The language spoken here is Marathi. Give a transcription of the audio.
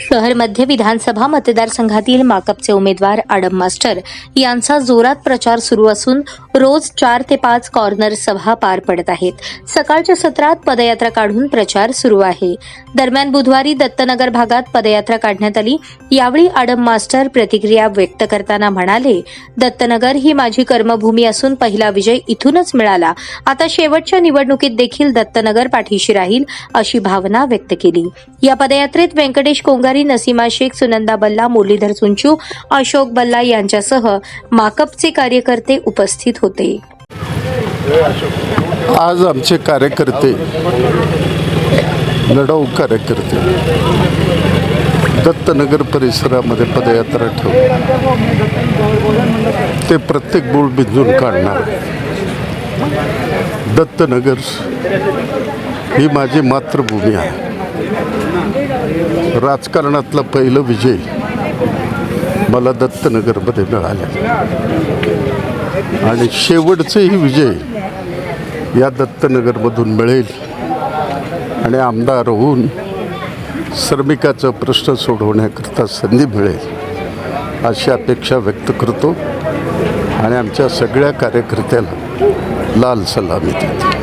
शहर मध्य विधानसभा मतदारसंघातील माकपचे उमेदवार आडम मास्टर यांचा जोरात प्रचार सुरू असून रोज चार ते पाच कॉर्नर सभा पार पडत आहेत. सकाळच्या सत्रात पदयात्रा काढून प्रचार सुरू आहे. दरम्यान बुधवारी दत्तनगर भागात पदयात्रा काढण्यात आली. यावेळी आडम मास्टर प्रतिक्रिया व्यक्त करताना म्हणाले दत्तनगर ही माझी कर्मभूमी असून पहिला विजय इथूनच मिळाला. आता शेवटच्या निवडणुकीत देखील दत्तनगर पाठीशी राहील अशी भावना व्यक्त केली. या पदयात्रेत व्यंकटेश कोंगारी नसीमा शेख सुनंदा बल्ला मुरलीधर सुंचू अशोक बल्ला यांच्यासह माकपचे कार्यकर्ते उपस्थित होते. आज आमचे कार्यकर्ते लढाऊ कार्यकर्ते दत्तनगर परिसरामध्ये पदयात्रा ठेवून ते प्रत्येक बोल बिंदून काढणार. दत्तनगर ही माझी मातृभूमी आहे. राजकारणातला पहिलं विजय मला दत्तनगरमध्ये मिळाला. आणि शेवटचेही विजय या दत्तनगरमधून मिळेल. आणि आमदार होऊन श्रमिकाचा प्रश्न सोडवण्याकरता संधी मिळेल अशी अपेक्षा व्यक्त करतो. आणि आमच्या सगळ्या कार्यकर्त्याला लाल सलामी देतो.